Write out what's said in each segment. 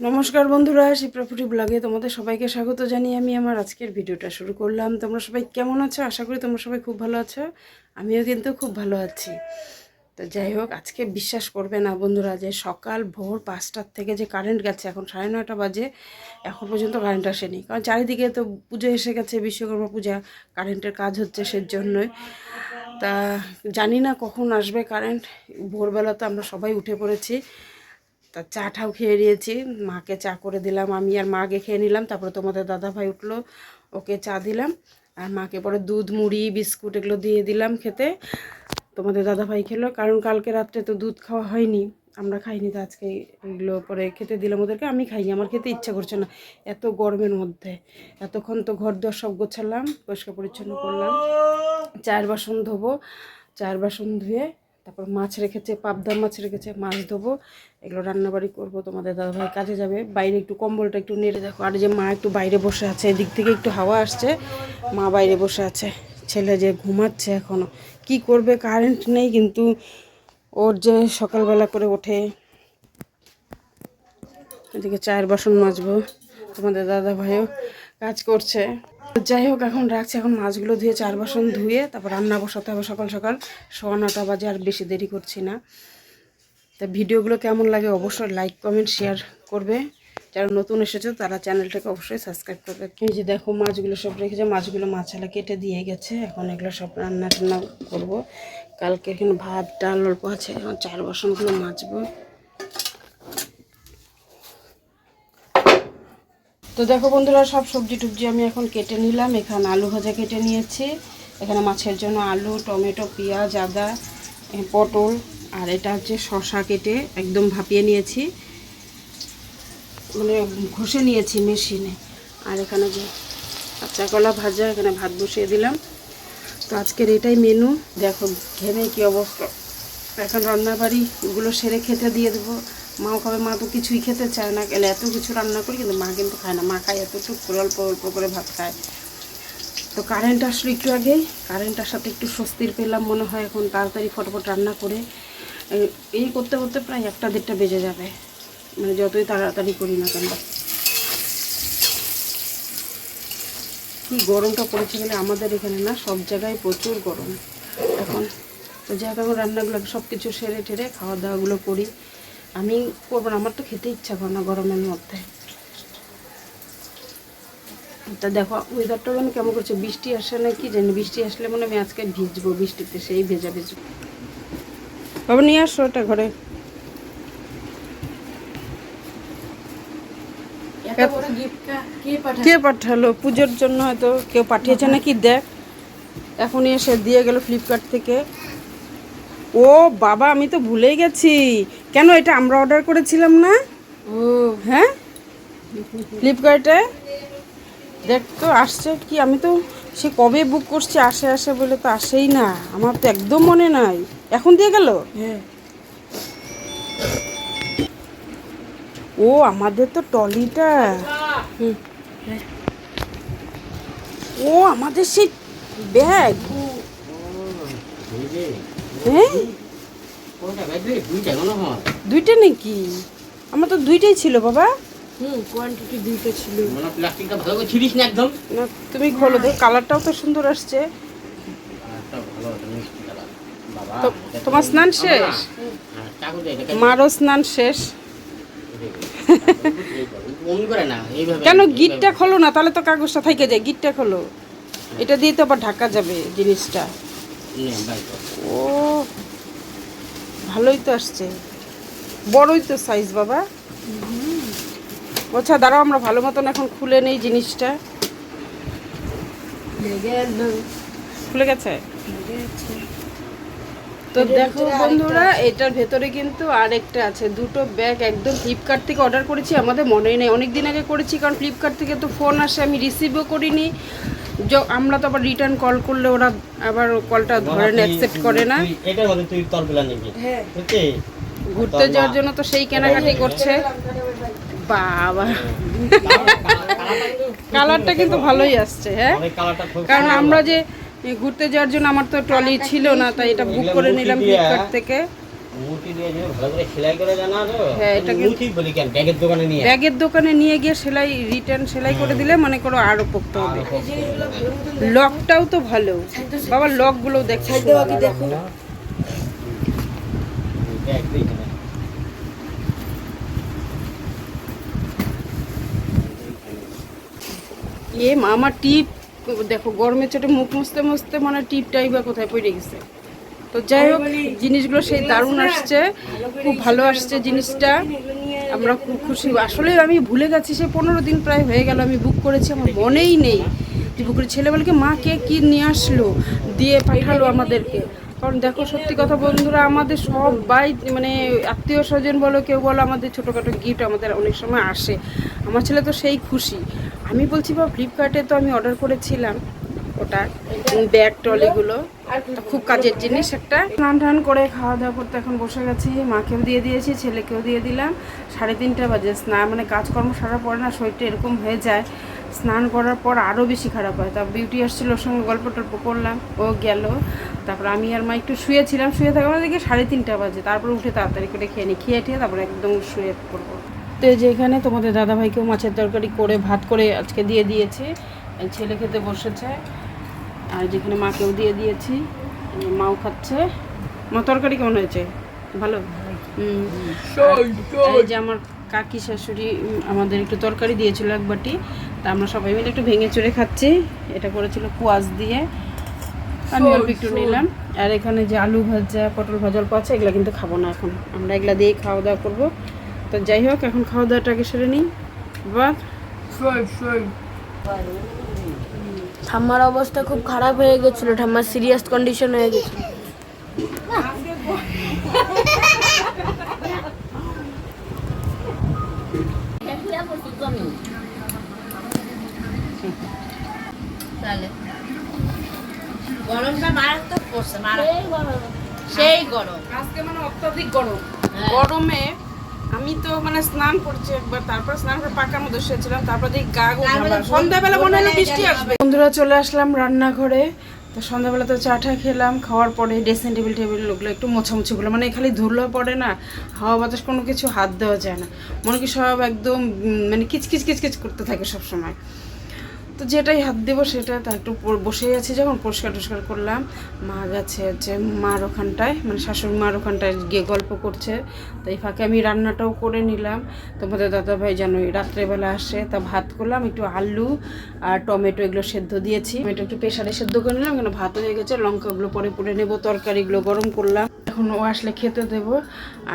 নমস্কার বন্ধুরা শিপ্রাপুরি ব্লগে তোমাদের সবাইকে স্বাগত জানিয়ে আমি আমার আজকের ভিডিওটা শুরু করলাম। তোমরা সবাই কেমন আছো? আশা করি তোমরা সবাই খুব ভালো আছো। আমিও কিন্তু খুব ভালো আছি। তো যাই হোক, আজকে বিশ্বাস করবে না বন্ধুরা যে সকাল ভোর পাঁচটার থেকে যে কারেন্ট গেছে, এখন সাড়ে নয়টা বাজে, এখন পর্যন্ত কারেন্ট আসেনি। কারণ চারিদিকে তো পুজো এসে গেছে, বিশ্বকর্মা পূজা কারেন্টের কাজ হচ্ছে সেজন্যই। তা জানি না কখন আসবে কারেন্ট ভোরবেলা তো আমরা সবাই উঠে পড়েছি। তা চা ঠাও খেয়ে নিয়েছি। মাকে চা করে দিলাম, আমি আর মাকে খেয়ে নিলাম, তারপরে তোমাদের দাদা ভাই উঠল, ওকে চা দিলাম, আর মাকে পরে দুধ, মুড়ি, বিস্কুট এগুলো দিয়ে দিলাম খেতে। তোমাদের দাদা ভাই খেলো, কারণ কালকে রাত্রে তো দুধ খাওয়া হয়নি, আমরা খাইনি তো আজকে এগুলো পরে খেতে দিলাম ওদেরকে, আমি খাইনি, আমার খেতে ইচ্ছা করছে না, এত গরমের মধ্যে। এতক্ষণ তো ঘর দর সব গোছালাম, পরিষ্কার পরিচ্ছন্ন করলাম, চায়ের বাসন ধোবো, চায়ের বাসন ধুয়ে তারপর মাছ রেখেছে, পাবদা মাছ রেখেছে, মাছ ধোবো, এগুলো রান্নাবাড়ি করব, তোমাদের দাদাভাই কাজে যাবে। বাইরে একটু কম্বলটা একটু নেড়ে দেখো। আর যে মা একটু বাইরে বসে আছে, এদিক থেকে একটু হাওয়া আসছে, মা বাইরে বসে আছে। ছেলে যে ঘুমাচ্ছে এখনও কি করবে কারেন্ট নেই, কিন্তু ওর যে সকালবেলা করে ওঠে। এদিকে চায়ের বাসন মাজবো, তোমাদের দাদা ভাইও কাজ করছে। যাই হোক, এখন রাখছি। এখন মাছগুলো ধুয়ে চার বাসন ধুয়ে তারপর রান্না বসাতে হবে সকাল সকাল। সোয়া নটা বাজে আর বেশি দেরি করছি না। তা ভিডিওগুলো কেমন লাগে অবশ্যই লাইক কমেন্ট শেয়ার করবে। যারা নতুন এসেছে, তারা চ্যানেলটাকে অবশ্যই সাবস্ক্রাইব করবে। এই যে দেখো, মাছগুলো সব রেখেছে। মাছগুলো মাছালা কেটে দিয়ে গেছে। এখন এগুলো সব রান্না টান্না করব। কালকে এখানে ভাত, ডাল অল্প আছে। এখন চার বাসনগুলো মাজবো। তো দেখো বন্ধুরা, সব সবজি টুবজি আমি এখন কেটে নিলাম। এখানে আলু ভাজা কেটে নিয়েছি। এখানে মাছের জন্য আলু, টমেটো, পেঁয়াজ, আদা পটল, আর এটা হচ্ছে শশা কেটে একদম ভাপিয়ে নিয়েছি। মানে ঘষে নিয়েছি মেশিনে। আর এখানে যে কাঁচা কলা ভাজা, এখানে ভাত বসিয়ে দিলাম। তো আজকের এটাই মেনু দেখো, ঘেমে কি অবস্থা। এখন রান্নাবাড়ি এগুলো সেরে খেতে দিয়ে দেবো। মাও খাবে, মা তো কিছুই খেতে চায় না। গেলে এত কিছু রান্না করি কিন্তু মা কিন্তু খায় না। মা খায় এতটুকু করে, অল্প অল্প করে ভাত খায়। তো কারেন্ট আসলো একটু আগেই কারেন্ট আসাতে একটু স্বস্তির পেলাম মনে হয় এখন। তাড়াতাড়ি ফটোফট রান্না করে এই- করতে করতে প্রায় একটা দেড়টা বেজে যাবে। মানে যতই তাড়াতাড়ি করি না কেন। কি গরমটা পড়েছে বলে আমাদের এখানে না, সব জায়গায় প্রচুর গরম। এখন তো এখন রান্নাগুলো সব কিছু সেরে টেরে খাওয়া দাওয়াগুলো করি। আমি করব না আমার তো খেতে ইচ্ছা করে না গরমের মধ্যে। তা দেখো ওয়েদারটা যেন কেমন করছে বৃষ্টি আসে না কি জানি বৃষ্টি আসলে মানে আমি আজকে ভিজবো বৃষ্টিতে সেই ভেজা ভেজবো বাবা নিয়ে আসো ওটা ঘরে। কে পাঠালো? পুজোর জন্য হয়তো কেউ পাঠিয়েছে নাকি? দেখ এখনই এসে দিয়ে গেল ফ্লিপকার্ট থেকে। ও বাবা আমি তো ভুলেই গেছি। কেন এটা আমরা অর্ডার করেছিলাম না ও হ্যাঁ ফ্লিপকার্টে দেখ তো আসছে কি আমি তো সে কবে বুক করছি আসে আসে বলে তো আসেই না আমার তো একদম মনে নাই এখন দিয়ে গেল হ্যাঁ ও আমাদের তো টলিটা ও আমাদের সেই ব্যাগ হ্যাঁ দুইটা নাকি? আমার তো দুইটাই ছিল বাবা। হুম কোয়ান্টিটি দুইটা ছিল। প্লাস্টিকটা ভালো করে ছিড়িস না একদম? না তুমি খোলো দেখো কালারটাও তো সুন্দর আসছে। তোমার স্নান শেষ? হ্যাঁ, মারও স্নান শেষ। অমনি করে না এইভাবে কেন গিটটা খোলো না তাহলে তো কাগজটা থেকে যায় গিটটা খোলো। এটা দিয়ে তো আবার ঢাকা যাবে জিনিসটা। ও ভালোই তো আসছে। বড়ই তো সাইজ বাবা। আচ্ছা দাঁড়াও আমরা ভালো মতন এখন খুলে নেই জিনিসটা। খুলে গেছে? তো দেখো বন্ধুরা এটার ভেতরে কিন্তু আরেকটা আছে। দুটো ব্যাগ একদম ফ্লিপকার্ট থেকে অর্ডার করেছি আমাদের মনেই নেই। অনেক দিন আগে করেছি কারণ ফ্লিপকার্ট থেকে তো ফোন আসে আমি রিসিভও করিনি। আমরা তো আবার রিটার্ন কল করলে ওরা আবার কলটা ধরে না অ্যাকসেপ্ট করে না। এটার মধ্যে তুই তরবেলা নিবি। হ্যাঁ। ঘুরতে যাওয়ার জন্য তো সেই কেনাকাটি করছে। বাবা। কালারটা কিন্তু ভালোই আসছে হ্যাঁ? অনেক কালারটা খুব কারণ আমরা যে ঘুরতে যাওয়ার জন্য আমার তো ট্রলি ছিল না তাই এটা বুক করে নিলাম ফ্লিপকার্ট থেকে। মুঠি দিয়ে যদি ভালো করে সেলাই করে জানা তো হ্যাঁ, এটা কিন্তু- মুঠি বলি কেন ব্যাগের দোকানে নিয়ে ব্যাগের দোকানে নিয়ে গিয়ে সেলাই রিটার্ন সেলাই করে দিলে মনে করো আরও হবে লকটাও তো ভালো বাবা লকগুলো দেখছি দেখো না এ আমার টিপ দেখো গরমের চোটে মুখ মুছতে মুছতে মানে টিপটাই বা কোথায় পড়ে গেছে? তো যাই হোক, জিনিসগুলো সেই দারুণ আসছে। খুব ভালো আসছে জিনিসটা। আমরা খুব খুশি। আসলে আমি ভুলে গেছি, সে পনেরো দিন প্রায় হয়ে গেল, আমি বুক করেছি, আমার মনেই নেই যে বুক করে ছেলেবেলাকে মা কে কি নিয়ে আসলো, দিয়ে পাঠালো আমাদেরকে। কারণ দেখো, সত্যি কথা বন্ধুরা, আমাদের সবাই মানে আত্মীয় স্বজন বলো, কেউ বলো, আমাদের ছোটোখাটো গিফট আমাদের অনেক সময় আসে। আমার ছেলে তো সেই খুশি। আমি বলছি বা ফ্লিপকার্টে তো আমি অর্ডার করেছিলাম। ওটা ব্যাগ ট্রলিগুলো খুব কাজের জিনিস একটা। স্নান টান করে খাওয়া দাওয়া করতে এখন বসে গেছি, মাকেও দিয়ে দিয়েছি, ছেলেকেও দিয়ে দিলাম। সাড়ে তিনটা বাজে স্নান মানে কাজকর্ম সারার পরে না শরীরটা এরকম হয়ে যায়। স্নান করার পর আরও বেশি খারাপ হয়। তা বিউটি আসছিল, ওর সঙ্গে গল্প টল্প করলাম, ও গেল। তারপর আমি আর মা একটু শুয়েছিলাম, শুয়ে থাকা মানে দেখি সাড়ে তিনটা বাজে। তারপর উঠে তাড়াতাড়ি করে খেয়ে নিই খেয়ে ঠেয়ে তারপরে একদম শুয়ে পড়ব। তো এই যে এখানে তোমাদের দাদাভাইকেও মাছের তরকারি করে, ভাত করে আজকে দিয়ে দিয়েছে। ছেলে খেতে বসেছে। আর যেখানে মাকেও দিয়ে দিয়েছি মাও খাচ্ছে। মা তরকারি কেমন হয়েছে? ভালো? যে আমার কাকি শাশুড়ি আমাদের একটু তরকারি দিয়েছিল এক বাটি তা আমরা সবাই মিলে একটু ভেঙে চড়ে খাচ্ছি। এটা করেছিল কুয়াশ দিয়ে। আমি অল্প একটু নিলাম। আর এখানে যে আলু ভাজা পটল ভাজা অল্প আছে এগুলো কিন্তু খাব না এখন। আমরা এগুলা দিয়েই খাওয়া দাওয়া করব। তো যাই হোক এখন খাওয়া দাওয়াটাকে সেরে নিই। বা ঠাম্মার অবস্থা খুব খারাপ হয়ে গেছিল ঠাম্মার সিরিয়াস কন্ডিশন হয়ে গেছিল। গরমটা মারাত্মক পড়ছে সেই গরম। আজকে মানে অত্যাধিক গরম। গরমে আমি তো মানে স্নান করছি একবার তারপর স্নান করে পাকার মধ্যে শুয়েছিলাম তারপর দেখি গা সন্ধ্যাবেলা মনে হলো বৃষ্টি আসবে। বন্ধুরা চলে আসলাম রান্নাঘরে। তো সন্ধ্যাবেলা তো চা টা খেলাম খাওয়ার পরে ড্রেসিং টেবিল টেবিল লোকগুলো একটু মোছামুছিগুলো মানে খালি ধুলো পড়ে না হাওয়া বাতাস কোনো কিছু হাত দেওয়া যায় না। মনে কি সব একদম মানে কিচকিচ কিচকিচ করতে থাকে সব সময় তো যেটাই হাত দেবো সেটা তা একটু পর- বসেই আছি যখন পরিষ্কার টরিষ্কার করলাম। মা গেছে হচ্ছে মার ওখানটায় মানে শাশুড়ি মার ওখানটায় গিয়ে গল্প করছে। তো এই ফাঁকে আমি রান্নাটাও করে নিলাম। তোমাদের দাদাভাই জানোই রাত্রেবেলা আসে, তা ভাত করলাম, একটু আলু আর টমেটো এগুলো সেদ্ধ দিয়েছি। টমেটো একটু প্রেশারে সেদ্ধ করে নিলাম, কেন ভাত হয়ে গেছে, লঙ্কাগুলো পরে পুড়ে নেব, তরকারিগুলো গরম করলাম। এখন ও আসলে খেতে দেবো।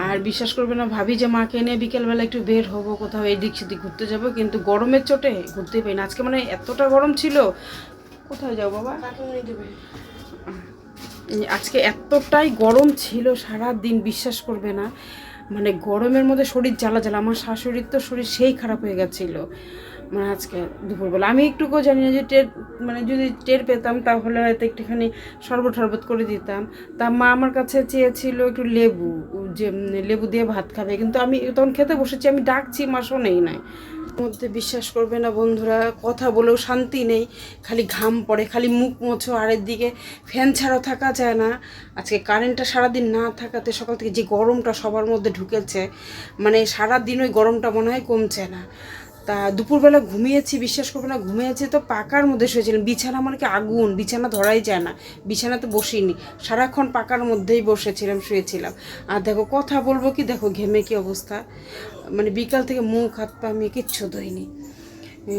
আর বিশ্বাস করবে না ভাবি যে মাকে নিয়ে বিকেলবেলা একটু বের হব কোথাও এদিক সেদিক ঘুরতে যাব। কিন্তু গরমের চোটে ঘুরতেই পারি না। আজকে মানে এতটা গরম ছিল কোথায় যাও বাবা? আজকে এতটাই গরম ছিল সারা দিন বিশ্বাস করবে না। মানে গরমের মধ্যে শরীর জ্বালা জ্বালা আমার শাশুড়ির তো শরীর সেই খারাপ হয়ে গেছিল। মানে আজকে দুপুরবেলা। আমি একটুকুও জানি না যে টের মানে যদি টের পেতাম তাহলে হয়তো একটুখানি শরবত শরবত করে দিতাম। তা মা আমার কাছে চেয়েছিল একটু লেবু যে লেবু দিয়ে ভাত খাবে। কিন্তু আমি তখন খেতে বসেছি, আমি ডাকছি, মা শোনেই নাই। মধ্যে বিশ্বাস করবে না বন্ধুরা, কথা বলেও শান্তি নেই। খালি ঘাম পড়ে, খালি মুখ মোছো আরের দিকে ফ্যান ছাড়াও থাকা যায় না। আজকে কারেন্টটা সারাদিন না থাকাতে সকাল থেকে যে গরমটা সবার মধ্যে ঢুকেছে মানে সারাদিন ওই গরমটা মনে হয় কমছে না। তা দুপুরবেলা ঘুমিয়েছি, বিশ্বাস করবে না, ঘুমিয়েছি তো পাকার মধ্যে শুয়েছিলাম। বিছানা আমার কি আগুন? বিছানা ধরাই যায় না। বিছানাতে বসিনি। সারাক্ষণ পাকার মধ্যেই বসেছিলাম, শুয়েছিলাম। আর দেখো, কথা বলব কি? দেখো, ঘেমে কি অবস্থা? মানে বিকাল থেকে মুখ, হাত, পা আমি কিচ্ছু ধুইনি।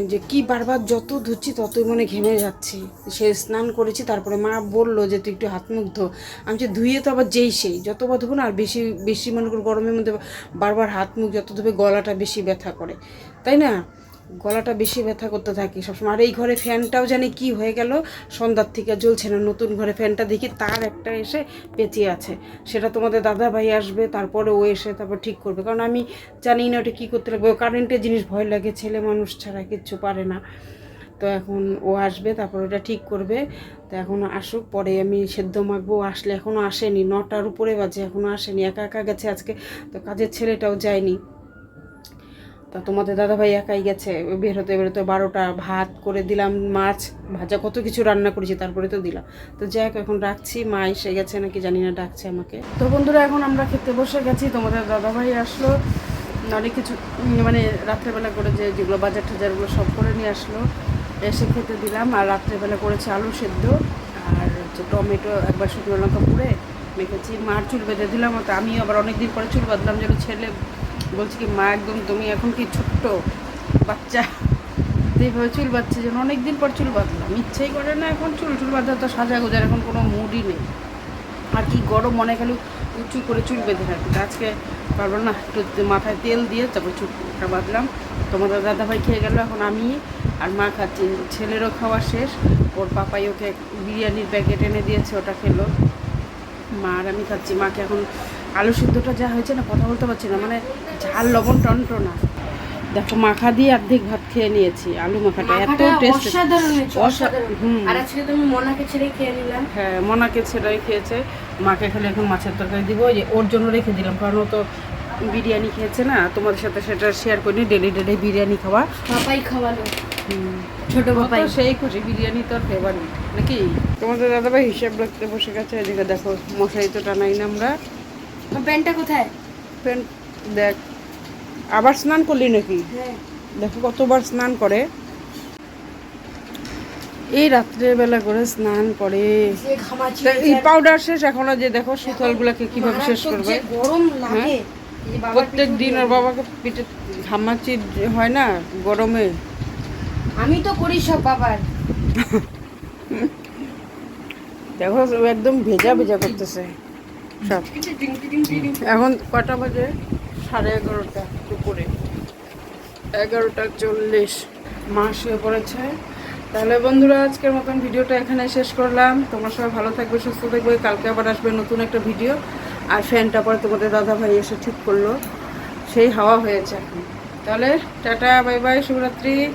যে কি বারবার যত ধুচ্ছি, ততই মনে ঘেমে যাচ্ছি। সে স্নান করেছি, তারপরে মা বলল যে, তুই একটু হাত মুখ ধো। আমি যে ধুয়ে তো আবার যেই সেই, যতবার ধুবো না, আর বেশি বেশি মনে করো গরমের মধ্যে বারবার হাত মুখ, যত ধুবে গলাটা বেশি ব্যথা করে। তাই না? গলাটা বেশি ব্যথা করতে থাকি সবসময়। আর এই ঘরে ফ্যানটাও জানি কি হয়ে গেল, সন্ধ্যার থেকে জ্বলছে না। নতুন ঘরে ফ্যানটা দেখি তার একটা এসে পেঁচিয়ে আছে। সেটা তোমাদের দাদা ভাই আসবে, তারপরে ও এসে তারপর ঠিক করবে। কারণ আমি জানি না ওটা কী করতে লাগবে। ও কারেন্টের জিনিস ভয় লাগে, ছেলে মানুষ ছাড়া কিচ্ছু পারে না। তো এখন ও আসবে, তারপর ওটা ঠিক করবে। তো এখন আসুক, পরে আমি সেদ্ধ মাখবো। আসলে এখনও আসেনি। নটার উপরে বাজে এখনও আসেনি। একা একা গেছে আজকে। তো কাজের ছেলেটাও যায়নি। তো তোমাদের দাদাভাই একাই গেছে বেরোতে বেরোতে বারোটা, ভাত করে দিলাম, মাছ, ভাজা, কত কিছু রান্না করেছি, তারপরে তো দিলাম। তো যাই এখন রাখছি, মা এসে গেছে নাকি জানি না, ডাকছে আমাকে। তো বন্ধুরা, এখন আমরা খেতে বসে গেছি, তোমাদের দাদাভাই আসলো, অনেক কিছু মানে রাত্রেবেলা করে যে যেগুলো বাজার টাজারগুলো সব করে নিয়ে আসলো, এসে খেতে দিলাম, আর রাত্রেবেলা করেছে আলু সেদ্ধ, আর হচ্ছে টমেটো, একবার শুকনো লঙ্কা পুড়ে মেখেছি, মার চুল বেঁধে দিলাম, তো আমিও আবার অনেক দিন পরে চুল বাঁধলাম, যেন ছেলে বলছি কি, মা, একদম তুমি এখন কি ছোট্ট বাচ্চা? এইভাবে চুল বাচ্চা যেন। অনেক দিন পর চুল বাঁধলাম। ইচ্ছেই করে না এখন চুল। চুল বাঁধা তো সাজা গোজার এখন কোনো মুডই নেই। আর কি গরম, মনে গেল উঁচু করে চুল বেঁধে তা আজকে পারব না, একটু মাথায় তেল দিয়ে তারপর চুলটা বাঁধলাম। তোমাদের দাদাভাই খেয়ে গেল, এখন আমি আর মা খাচ্ছি। ছেলেরও খাওয়া শেষ। ওর পাপাই ওকে বিরিয়ানির প্যাকেট এনে দিয়েছে, ওটা খেলো। মা আর আমি খাচ্ছি। মাকে এখন আলু সিদ্ধটা যা হয়েছে না কথা বলতে পারছি না মানে ঝাল লবণ টনটো না। দেখো মাখা দিয়ে অর্ধেক ভাত খেয়ে নিয়েছি আলু মাখাটা এত টেস্ট অসাধারণ। আর আজকে তুমি মনাকে ছেড়ে খেয়ে নিলাম। হ্যাঁ মনাকে ছেড়াই খেয়েছে। মাকে খেলে এখন মাছের তরকারি দিব যে ওর জন্য রেখে দিলাম কারণ ও তো বিরিয়ানি খেয়েছে না তোমাদের সাথে সেটা শেয়ার করিনি ডেলি ডেলি বিরিয়ানি খাওয়া। পাপাই খাওয়ালো। ছোট পাপাই। তো সেই খুশি বিরিয়ানি তোর ফেভারিট নাকি? তোমাদের দাদাভাই হিসাব রাখতে বসে গেছে এদিকে দেখো মশারি তো টানাই না আমার। প্যান্টটা কোথায়? ফ্রেন্ড দেখ আবার স্নান করলি নাকি? হ্যাঁ। দেখো কতবার স্নান করে। এই রাত্রে বেলা করে স্নান করে। এই পাউডার শেষ এখনও যে দেখো সুতলগুলোকে কীভাবে শেষ করবে। গরম লাগে হ্যাঁ? বাবার প্রত্যেক দিন ওর বাবাকে পিঠে ঘামাচি হয় না গরমে? আমি তো করি সব বাবার। দেখো একদম ভেজা ভেজা করতেছে। এখন কটা বাজে? সাড়ে এগারোটা দুপুরে। এগারোটা চল্লিশ। মা শুয়ে পড়েছে। তাহলে বন্ধুরা, আজকের মতন ভিডিওটা এখানে শেষ করলাম। তোমরা সবাই ভালো থাকবে, সুস্থ থাকবে। কালকে আবার আসবে নতুন একটা ভিডিও। আর ফ্যানটা পরে তোমাদের দাদা ভাই এসে ঠিক করল। সেই হাওয়া হয়েছে এখন। তাহলে টাটা, বাই বাই, শুভরাত্রি।